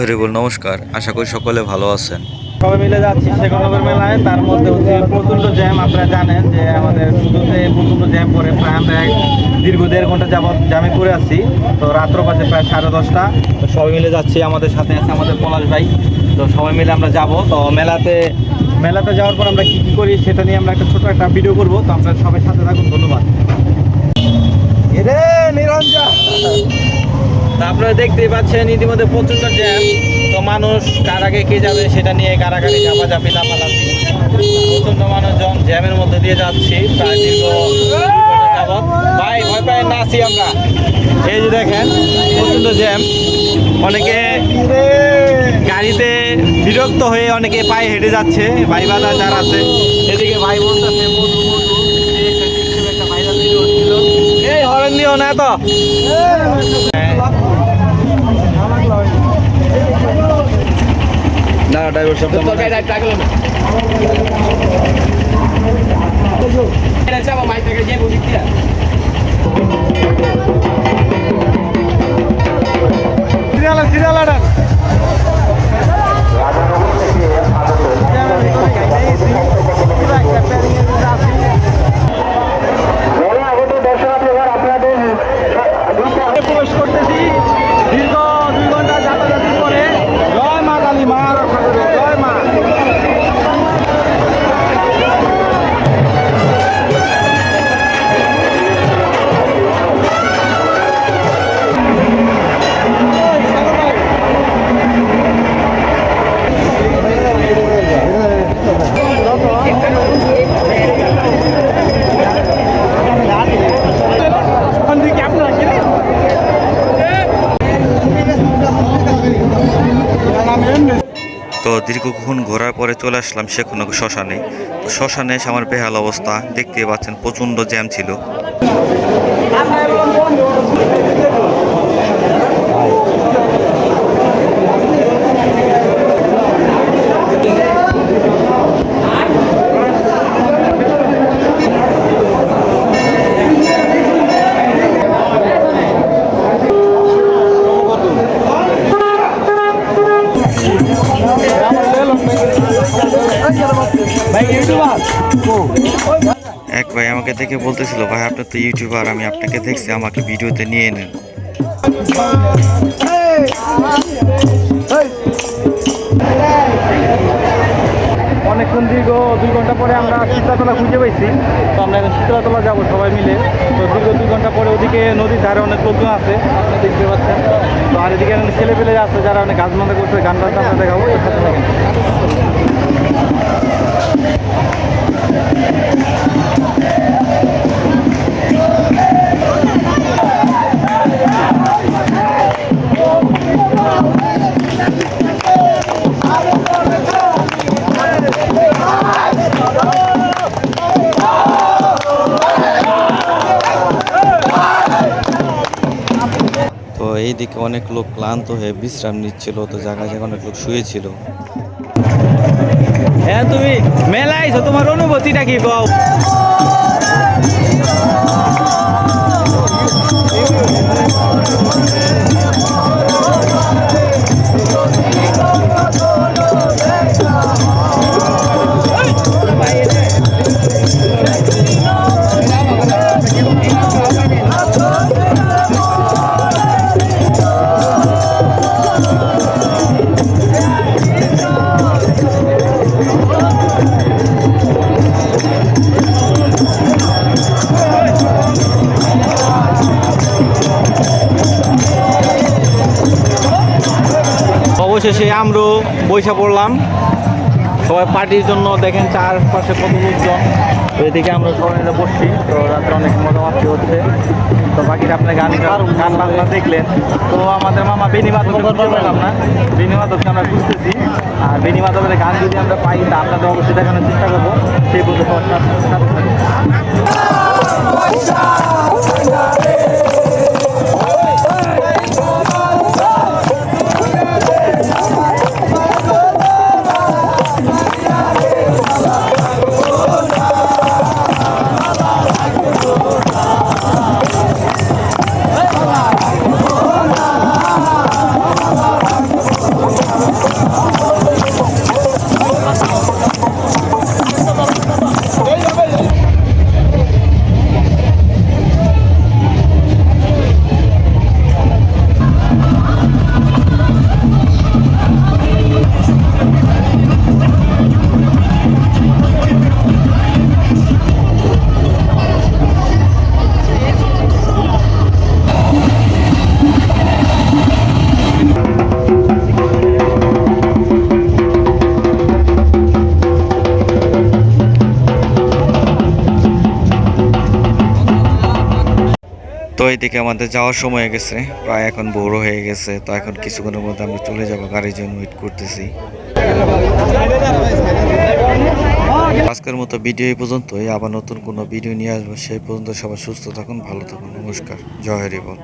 Horrible নমস্কার। আশা করি সকলে ভালো আছেন। সবাই মিলে যাচ্ছি শেখনগর মেলায়। তার মধ্যে হচ্ছে প্রচণ্ড জ্যাম আপনারা জানেন যে আমাদের শুরুতে প্রচণ্ড জ্যাম পড়ে। প্রায় আমরা এক দীর্ঘ দেড় ঘণ্টা যাবত জ্যামে পড়ে আছি। তো রাত্র বাজে প্রায় সাড়ে দশটা। তো সবাই মিলে যাচ্ছি। আমাদের সাথে আছে আমাদের পলাশ ভাই। তো সবাই মিলে আমরা যাব। তো মেলাতে মেলাতে যাওয়ার পর আমরা কী কী করি সেটা নিয়ে আমরা একটা ছোট একটা ভিডিও করব। তো আপনারা সবাই সাথে থাকুন। ধন্যবাদ। এরে নিরঞ্জন! তা আপনারা দেখতেই পাচ্ছেন, ইতিমধ্যে প্রচণ্ড জ্যাম তো মানুষ কার আগে কে যাবে সেটা নিয়ে কারাকারি চাপাচাপি লাফালাফি। প্রচণ্ড মানুষজন জ্যামের মধ্যে দিয়ে যাচ্ছি, প্রায় দীর্ঘ ভাই, ভয় পাই না আমরা। এই যে দেখেন, প্রচণ্ড জ্যাম। অনেকে গাড়িতে বিরক্ত হয়ে অনেকে পায়ে হেঁটে যাচ্ছে, ভাই বাজার যারা আছে। এদিকে ভাই হচ্ছিল। এই হরেন দিও না তো না ড্রাইভার সাহেব সিরিয়াল তো দীর্ঘক্ষণ ঘোরার পরে চলে আসলাম শেখনগর শ্মশানে। শ্মশানে আমার বেহাল অবস্থা দেখতে পাচ্ছেন প্রচণ্ড জ্যাম ছিল। এক ভাই আমাকে দেখে বলতেছিল, ভাই, আপনি তো ইউটিউবার, আমি আপনাকে দেখছি, আমাকে ভিডিওতে নিয়ে নেন। অনেকক্ষণ দীর্ঘ দুই ঘণ্টা পরে আমরা শীতলাতলা খুঁজে পেয়েছি তো আমরা এখন শীতলাতলা যাব সবাই মিলে। তো দীর্ঘ দুই ঘণ্টা পরে ওদিকে নদীর ধারে অনেক লোকজন আছে আপনি দেখতে পাচ্ছেন। তো আর এদিকে অনেক ছেলে পেলে আছে, যারা অনেক গাছ বান্ধা করছে, গান বাজনা আমরা দেখাবো। এর সাথে থাকেন তো এই দিকে অনেক লোক ক্লান্ত হয়ে বিশ্রাম নিচ্ছিল, তো জায়গায় জায়গায় অনেক লোক শুয়েছিল। হ্যাঁ তুমি মেলায় আইছো তোমার অনুভূতিটা কি কও অবশেষে আমরাও বৈশা পড়লাম। সবাই পার্টির জন্য দেখেন চারপাশে কত লোকজন। এদিকে আমরা সবাই বসছি। তো রাত্রে অনেক মজা মাস্তি হচ্ছে। তো বাকিটা আপনার গান গান বাংলা দেখলেন। তো আমাদের মামা বেনি মাধব পেলাম না। বেনি মাধবকে আমরা খুঁজতেছি। আর বেনি মাধবের গান যদি আমরা পাই তা আপনাদের অবশ্যই দেখানোর চেষ্টা করব। সেই পর্যন্ত তো এইদিকে আমাদের যাওয়ার সময় হয়ে গেছে। প্রায় এখন বড়ো হয়ে গেছে। তো এখন কিছুক্ষণের মধ্যে আমরা চলে যাব গাড়ির জন্য ওয়েট করতেছি। আজকের মতো ভিডিও এই পর্যন্তই। আবার নতুন কোনো ভিডিও নিয়ে আসব। সেই পর্যন্ত সবাই সুস্থ থাকুন, ভালো থাকুন। নমস্কার। জয় হরি বল।